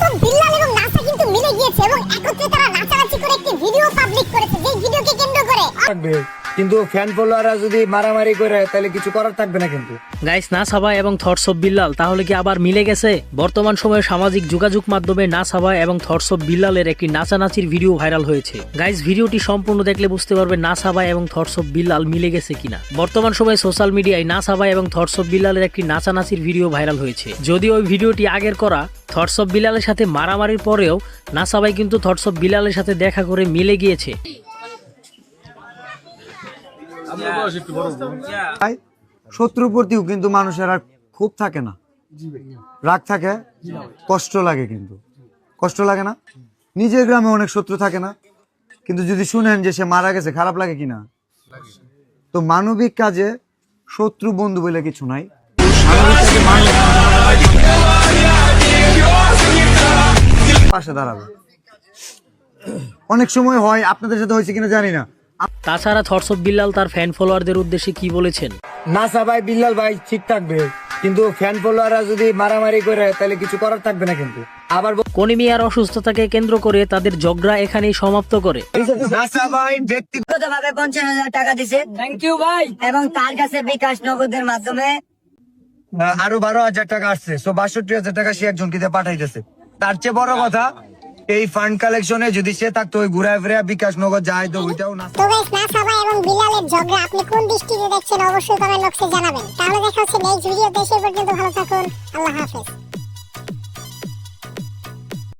থরসব বিল্লাল এবং নাসা কিন্তু মিলে গিয়েছে এবং একত্রে তারা নাচানাচি করে একটি ভিডিও পাবলিক করেছে যেই ভিডিওকে কেন্দ্র করে। থাকবে কিন্তু ফ্যান ফলোয়াররা যদি মারামারি করে তাহলে কিছু করার থাকবে না কিন্তু। গাইস না সাবা এবং থটস অফ বিল্লাল তাহলে কি আবার মিলে গেছে? বর্তমান সময়ে সামাজিক যোগাযোগ মাধ্যমে না সাবা এবং থটস অফ বিল্লালের একটি নাচানাচির ভিডিও ভাইরাল হয়েছে। গাইস ভিডিওটি সম্পূর্ণ দেখলে বুঝতে পারবে না সাবা এবং থটস অফ বিল্লাল মিলে গেছে কিনা। বর্তমান সময়ে সোশ্যাল মিডিয়ায় না সাবা এবং থটস অফ বিল্লালের একটি নাচানাচির ভিডিও ভাইরাল হয়েছে। যদিও ওই ভিডিওটি আগের করা থটস অফ বিল্লালের সাথে মারামারির পরেও না সাবাই কিন্তু থটস অফ বিল্লালের সাথে দেখা করে মিলে গিয়েছে। ভাই শত্রুর প্রতিও কিন্তু মানুষের আর খুব থাকে না। রাগ থাকে কষ্ট লাগে কিন্তু। কষ্ট লাগে না? নিজের গ্রামে অনেক শত্রু থাকে না। কিন্তু যদি শুনেন যে সে মারা গেছে খারাপ লাগে কিনা? তো মানবিক কাজে শত্রু বন্ধু বলে কিছু নাই। পাশে দাঁড়াবে। অনেক সময় হয় আপনাদের সাথে হয়েছে কিনা জানি না। তাছাড়া থটস বিল্লাল তার ফ্যান ফলোয়ারদের উদ্দেশ্যে কি বলেছেন? নাসা ভাই বিল্লাল ভাই ঠিক থাকবে। কিন্তু ফ্যান ফলোয়াররা যদি মারামারি করে তাহলে কিছু করার থাকবে না কিন্তু। আবার বল- কনিমিয়ার অসুস্থতাকে কেন্দ্র করে তাদের ঝগড়া এখানেই সমাপ্ত করে। নাসা ভাই ব্যক্তিগতভাবে পঞ্চাশ হাজার টাকা দিছে থ্যাংক ইউ ভাই। এবং তার কাছে বিকাশ নগদের মাধ্যমে আরও বারো হাজার টাকা আসছে। সো বাষট্টি হাজার টাকা সে একজনকে দিয়ে পাঠাইতেছে। তার চেয়ে বড় কথা, এই ফান্ড কালেকশনে যদি সে থাকতো, ওই ঘুরায় ফিরে বিকাশ নগর যায় তো ওইটাও না। তো গাইস সবাই এবং বিলালের ঝগড়া, আপনি কোন দৃষ্টিতে দেখছেন? অবশ্যই কমেন্ট বক্সে জানাবেন। তাহলে দেখা হচ্ছে নেক্সট ভিডিওতে সে পর্যন্ত ভালো থাকুন। আল্লাহ হাফেজ।